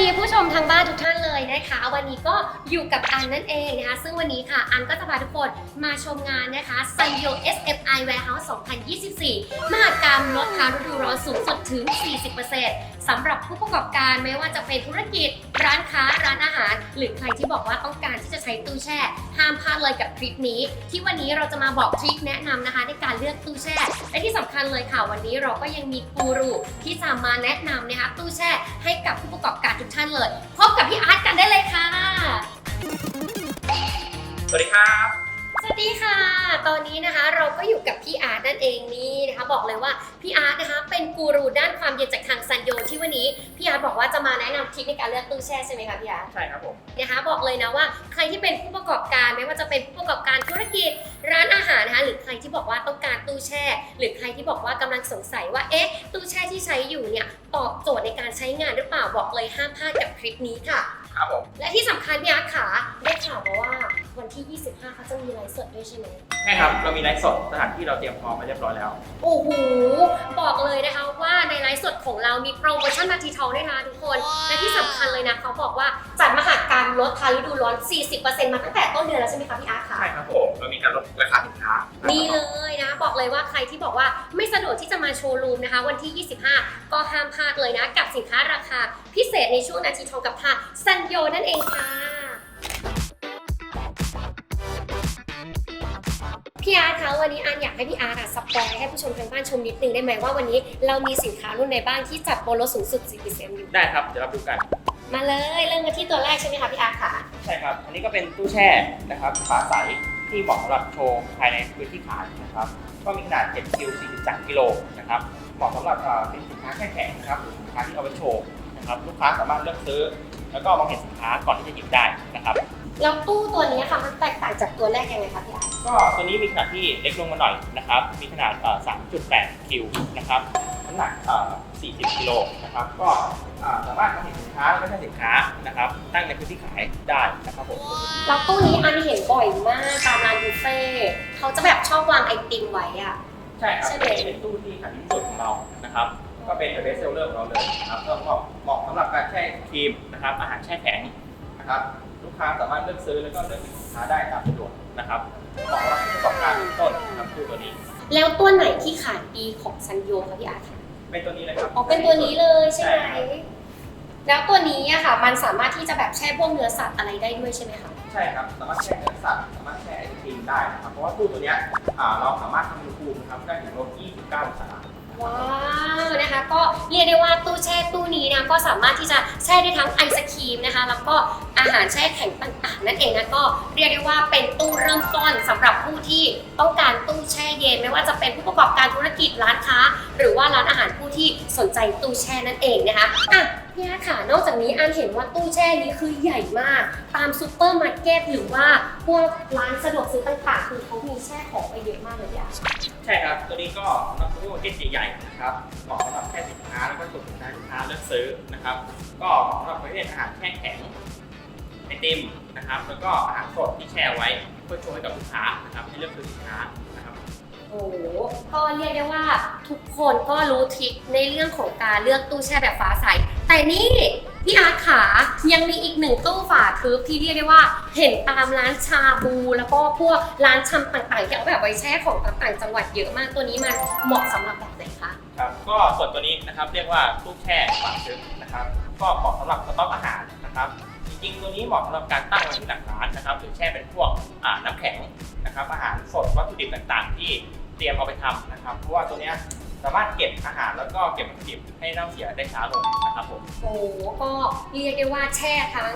ดีผู้ชมทางบ้านทุกท่านเลยนะคะ วันนี้ก็อยู่กับอันนั่นเองนะคะ ซึ่งวันนี้ค่ะ อันก็จะพาทุกคนมาชมงานนะคะ s a n y o SFI Warehouse 2024 มหกรรมลดค้าฤดูร้อนสูงสุดถึง 40%สำหรับผู้ประกอบการไม่ว่าจะเป็นธุรกิจ ร้านค้าร้านอาหาร หรือใครที่บอกว่าต้องการที่จะใช้ตู้แช่ ห้ามพลาดเลยกับคลิปนี้ ที่วันนี้เราจะมาบอกทริคแนะนำนะคะ ในการเลือกตู้แช่ และที่สำคัญเลยค่ะ วันนี้เราก็ยังมีกูรูที่จะมาแนะนำนะคะตู้แช่ให้กับผู้ประกอบการทุกท่านเลย พบกับพี่อาร์ตกันได้เลยค่ะ สวัสดีครับ สวัสดีค่ะ ตอนนี้นะคะเราก็อยู่กับพี่อาร์ตนั่นเองนี่นะคะบอกเลยว่าพี่อาร์ตนะคะเป็นกูรูด้านความเย็นจากทางซันโยที่วันนี้พี่อาร์ตบอกว่าจะมาแนะนำทริคในการเลือกตู้แช่ใช่ไหมคะพี่อาร์ตใช่ครับผมนะคะบอกเลยนะว่าใครที่เป็นผู้ประกอบการไม่ว่าจะเป็นผู้ประกอบการธุรกิจ ร้านอาหารนะคะหรือใครที่บอกว่าต้องการตู้แช่ หรือใครที่บอกว่ากำลังสงสัยว่าเอ๊ะตู้แช่ที่ใช้อยู่เนี่ยตอบโจทย์ในการใช้งานหรือเปล่าบอกเลยห้ามพลาดกับคลิปนี้ค่ะ ครับผมและที่สำคัญพี่อาร์ตขาได้ข่าวมาว่าวันที่25เขา จะมีไลฟ์สดด้วยใช่ไหมใช่ครับ เรามีไลฟ์สดสถานที่เราเตรียมพร้อมมาเรียบร้อยแล้ว โอ้โห บอกเลยนะคะว่าในไลฟ์สดของเรามีโปรโมชั่นนาทีทองด้วยนะทุกคน และที่สำคัญเลยนะเขาบอกว่าจัดมหากรรมลดทาฤดูร้อน 40%มาตั้งแต่ต้นเดือนแล้วใช่ไหมคะพี่อาร์ตคะใช่ครับผม เรามีการลดราคาสินค้านี่นี่เลยนะ บอกเลยว่าใครที่บอกว่าไม่สะดวกที่จะมาโชว์รูมนะคะ วันที่ 25 ก็ห้ามพลาดเลยนะ กับสินค้าราคาพิเศษในช่วงนาทีทองกับทางซันโยนั่นเองค่ะ พี่อาร์ตคะวันนี้อันอยากให้พี่อาร์ตอะสปอยให้ผู้ชมทางบ้านชมนิดนึงได้ไหมว่าวันนี้เรามีสินค้ารุ่นไหนบ้างที่จัดโปรลดสูงสุด4%อยู่ ได้ครับ เดี๋ยวเราดูกัน มาเลยเริ่มกันที่ตัวแรกใช่ไหมคะพี่อาร์ตค่ะใช่ครับ อันนี้ก็เป็นตู้แช่นะครับฝาใสที่เหมาะสำหรับโชว์ภายในพื้นที่ขายนะครับ ก็มีขนาด7คิว43กิโลนะครับ เหมาะสำหรับเอ่อเป็นสินค้าแช่แข็งนะครับหรือสินค้าที่เอาไปโชว์นะครับ ลูกค้าสามารถเลือกซื้อ แล้วก็มองเห็นสินค้าก่อนที่จะหยิบได้นะครับ แล้วตู้ตัวนี้ค่ะมันแตกต่างจากตัวแรกยังไงคะพี่อาร์ต ก็ตัวนี้มีขนาดที่เล็กลงมาหน่อยนะครับ มีขนาดเอ่อ3.8 คิวนะครับ น้ำหนักเอ่อ40 กิโลนะครับ ก็อ่าสามารถมองเห็นสินค้าแล้วก็ใช้สินค้านะครับ ตั้งในพื้นที่ขายได้นะครับผมแล้วตู้นี้อันเห็นบ่อยมากตามร้านบุฟเฟ่ต์เขาจะแบบชอบวางไอติมไว้อะใช่ครับใช่ไหมเป็นตู้ที่ขายดีที่สุดของเรานะครับก็เป็นเบสเซลเลอร์ของเราเลยนะครับก็เหมาะเหมาะสำหรับการแช่ครีมนะครับอาหารแช่แข็งนะครับลู กค้าสามารถเลือกซื้อแล้วก็เลือกสินค้าได้ตามสะดวกนะครับเหมาะสำหรับผู้ประกอบการเริ่มต้นนะครับตู้ตัวนี้ แล้วตัวไหนที่ขายดีของซันโยคะพี่อาร์ตคะเป็นตัวนี้เลยครับ อ๋อเป็นตัวนี้เลยใช่ไหมใช่ครับแล้วตัวนี้อะค่ะ มันสามารถที่จะแบบแช่พวกเนื้อสัตว์อะไรได้ด้วยใช่ไหมคะใช่ครับสามารถแช่เนื้อสัตว์สามารถแช่ไอศครีมได้นะครับเพราะว่าตู้ตัวเนี้ยอ่าเราสามารถทำอุณหภูมินะครับได้ถึงลบ29องศาว้าวนะคะ ก็เรียกได้ว่าตู้แช่ตู้นี้นะก็สามารถที่จะแช่ได้ทั้งไอศครีมนะคะ แล้วก็ อาหารแช่แข็งต่างๆ นั่นเองนะก็เรียกได้ว่าเป็นตู้เริ่มต้นสำหรับผู้ที่ต้องการตู้แช่เย็น ไม่ว่าจะเป็นผู้ประกอบการธุรกิจร้านค้า หรือว่าร้านอาหารผู้ที่สนใจตู้แช่นั่นเองนะคะอะพี่อาค่ะ นอกจากนี้อันเห็นว่าตู้แช่นี้คือใหญ่มาก ตามซูเปอร์มาร์เก็ตหรือว่าพวกร้านสะดวกซื้อต่างๆ คือเขามีแช่ของไปเยอะมากเลยพี่อาใช่ครับ ตัวนี้ก็สำหรับตู้เก็ตใหญ่ๆนะครับเหมาะสำหรับแช่สินค้าแล้วก็ส่งสินค้าลูกค้าเลือกซื้อนะครับ ก็เหมาะสำหรับประเภทอาหารแช่แข็ง ไอติมนะครับ แล้วก็อาหารสดที่แช่ไว้เพื่อโชว์ให้กับลูกค้านะครับให้เลือกซื้อสินค้านะครับโอ้โหก็เรียกได้ว่าทุกคนก็รู้ทริคในเรื่องของการเลือกตู้แช่แบบฟ้าใส แต่นี่พี่อาร์ตขายังมีอีกหนึ่งตู้ฝาทึบที่เรียกได้ว่า เห็นตามร้านชาบู แล้วก็พวกร้านชำต่างๆที่เอาแบบไว้แช่ของตามต่างจังหวัดเยอะมากตัวนี้มันเหมาะสำหรับแบบไหนคะ ครับก็ส่วนตัวนี้นะครับเรียกว่าตู้แช่ฝาชึกนะครับ ก็เหมาะสำหรับสต็อกอาหารนะครับจ ริงๆ ตัวนี้เหมาะสำหรับการตั้งไว้ที่หลังร้านนะครับหรือแช่เป็นพวกอ่าน้ำแข็งนะครับอาหารสดวัตถุดิบต่างๆ ที่เตรียมเอาไปทำนะครับ เพราะว่าตัวเนี้ยสามารถเก็บอาหารแล้วก็เก็บวัตถุดิบให้เน่าเสียได้ช้าลงนะครับผมโอ้โหก็เรียกได้ว่าแช่ทั้ง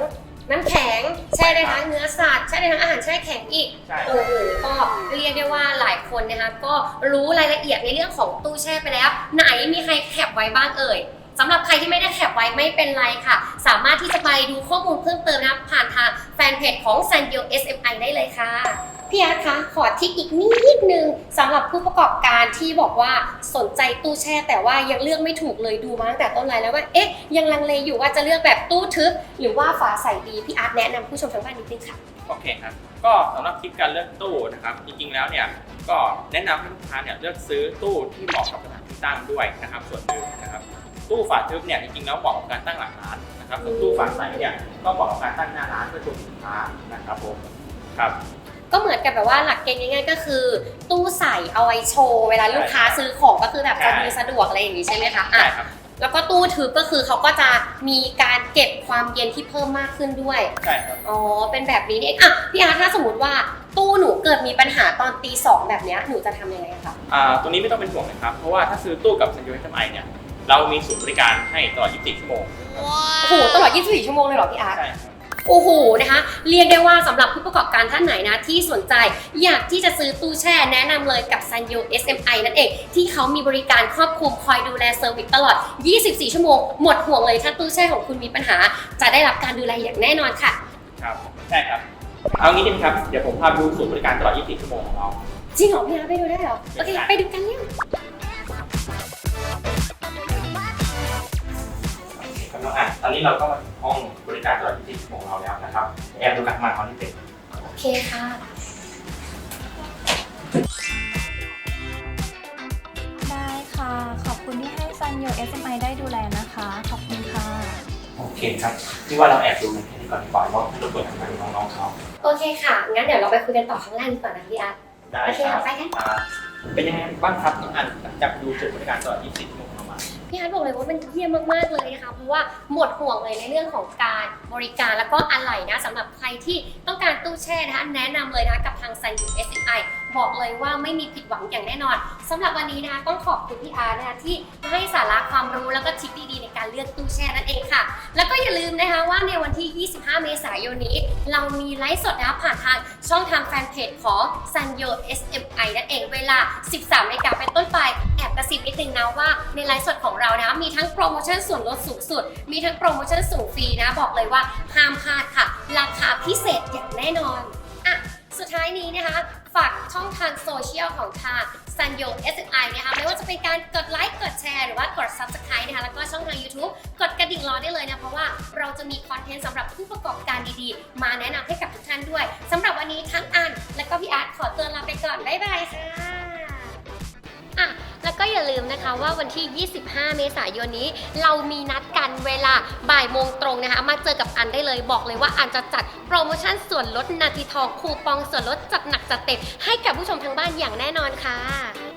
น้ำแข็งแช่ได้ทั้งเนื้อสัตว์แช่ได้ทั้งอาหารแช่แข็งอีกใช่โอ้โหก็เรียกได้ว่าหลายคนนะคะก็รู้รายละเอียดในเรื่องของตู้แช่ไปแล้ว ไหนมีใครแคปไว้บ้างเอ่ย สำหรับใครที่ไม่ได้แคปไว้ไม่เป็นไรค่ะ สามารถที่จะไปดูข้อมูลเพิ่มเติมนะคะผ่านทางแฟนเพจของ s a n y o SMI ได้เลยค่ะ พี่อาร์ตคะขอทิกอีกนิดนึงสำหรับผู้ประกอบการที่บอกว่าสนใจตู้แช่ แต่ว่ายังเลือกไม่ถูกเลยดูมาตั้งแต่ต้นไลน์แล้วว่าเอ๊ะยังลังเลอยู่ว่าจะเลือกแบบตู้ทึบ หรือว่าฝาใสดีพี่อาร์ตแนะนำผู้ชมทางบ้านนิดนึงค่ะ โอเคครับ ก็สำหรับคลิปการเลือกตู้นะครับ จริงๆ แล้วเนี่ย ก็แนะนำให้ลูกค้าเนี่ยเลือกซื้อตู้ที่เหมาะกับสถานที่ตั้งด้วยนะครับ ส่วนหนึ่งนะครับ ตู้ฝาทึบเนี่ยจริงๆแล้วเหมาะกับการตั้งหลังร้านนะครับส่วนตู้ฝาใสเนี่ยก็เหมาะกับการตั้งหน้าร้านเพื่อโชว์สินค้านะครับผมครับก็เหมือนกับแบบว่าหลักเกณฑ์ง่ายๆก็คือ ตู้ใส่เอาไว้โชว์เวลาลูกค้าซื้อของก็คือแบบจะมีสะดวกอะไรอย่างนี้ใช่ไหมคะอะใช่ครับแล้วก็ตู้ทึบก็คือเขาก็จะมีการเก็บความเย็นที่เพิ่มมากขึ้นด้วยใช่ครับอ๋อเป็นแบบนี้นี่เองอะพี่อาร์ตถ้าสมมติว่าตู้หนูเกิดมีปัญหาตอนตีสองแบบเนี้ยหนูจะทำยังไงคะอ่าตัวนี้ไม่ต้องเป็นห่วงนะครับเพราะว่าถ้าซื้อตู้กับ Sanyo HMI เนี่ย เรามีศูนย์บริการให้ตลอด 24 ชั่วโมงโอ้โหตลอด 24 ชั่วโมงเลยเหรอพี่อาร์ต ใช่ครับโอ้โหนะคะ เรียกได้ว่าสำหรับผู้ประกอบการท่านไหนนะ ที่สนใจอยากที่จะซื้อตู้แช่แนะนำเลยกับ Sanyo SMI นั่นเอง ที่เขามีบริการครอบคลุมคอยดูแลเซอร์วิสตลอด 24 ชั่วโมง หมดห่วงเลยถ้าตู้แช่ของคุณมีปัญหา จะได้รับการดูแลอย่างแน่นอนค่ะ ครับ ใช่ครับ เอางี้ดีไหมครับ เดี๋ยวผมพาไปดูศูนย์บริการตลอด 24 ชั่วโมงของเรา จริงเหรอพี่อาร์ตไปดูได้เหรอ โอเค ไปดูกันเร็ว ครับน้องอ่านตอนนี้เราก็มาถึงห้องบริการตลอด24ชั่วโมงของเราแล้วนะครับแอบดูกันมาตอนที่เป็นโอเคค่ะ ได้ค่ะ ขอบคุณที่ให้ซันโย SMI ได้ดูแลนะคะ ขอบคุณค่ะ โอเคครับที่ว่าเราแอบดูกันแค่นี้ก่อนดีกว่าว่าเราเปิดทำงานน้องๆเขาโอเคค่ะ งั้นเดี๋ยวเราไปคุยกันต่อข้างล่างดีกว่านะพี่อาร์ต ได้โอเคครัค่ะบไปกัน อ่าเป็นยังไงบ้างครับน้องอันหลังจากดูศูนย์บริการตลอด24ชั่วโมงของเรามา พี่ฮัทบอกเลยว่ามันเยี่ยมมากๆเลยนะคะเพราะว่าหมดห่วงเลยในเรื่องของการบริการแล้วก็อะไหล่นะสำหรับใครที่ต้องการตู้แช่นะคะแนะนำเลยนะคะกับทาง Sun U SMI บอกเลยว่าไม่มีผิดหวังอย่างแน่นอนสำหรับวันนี้นะคะต้องขอบคุณพี่อาร์นะคะที่ให้สาระความรู้แล้วก็ทริคดีๆในการเลือกตู้แช่นั่นเองค่ะ แล้วก็อย่าลืมนะคะว่าในวันที่ 25 เมษายนนี้ เรามีไลฟ์สดนะคะผ่านทางช่องทางแฟนเพจของ Sanyo SMI นั่นเองเวลา 13นาฬิกาเป็นต้นไปแอบกระซิบนิดนึงนะว่าในไลฟ์สดของเรานะมีทั้งโปรโมชั่นส่วนลดสูงสุด มีทั้งโปรโมชั่นส่งฟรีนะบอกเลยว่าห้ามพลาดค่ะ ราคาพิเศษอย่างแน่นอนอะสุดท้ายนี้นะคะ ฝากช่องทางโซเชียลของทาง Sanyo SMI นะคะไม่ว่าจะเป็นการกดไลค์กดแชร์หรือว่ากด Subscribe นะคะแล้วก็ช่องทาง YouTube กดกระดิ่งรอได้เลยนะ เพราะว่าเราจะมีคอนเทนต์สำหรับผู้ประกอบการดีๆ มาแนะนำให้กับทุกท่านด้วยสำหรับวันนี้ทั้งอัน และก็พี่อาร์ตขอเตือนลาไปก่อน บ๊ายบายค่ะอะ ก็อย่าลืมนะคะว่าวันที่ 25 เมษายนนี้ เรามีนัดกันเวลาบ่ายโมงตรงนะคะ มาเจอกับอันได้เลยบอกเลยว่าอันจะจัดโปรโมชั่นส่วนลดนาทีทองคูปองส่วนลดจัดหนักจัดเต็มให้กับผู้ชมทางบ้านอย่างแน่นอนค่ะ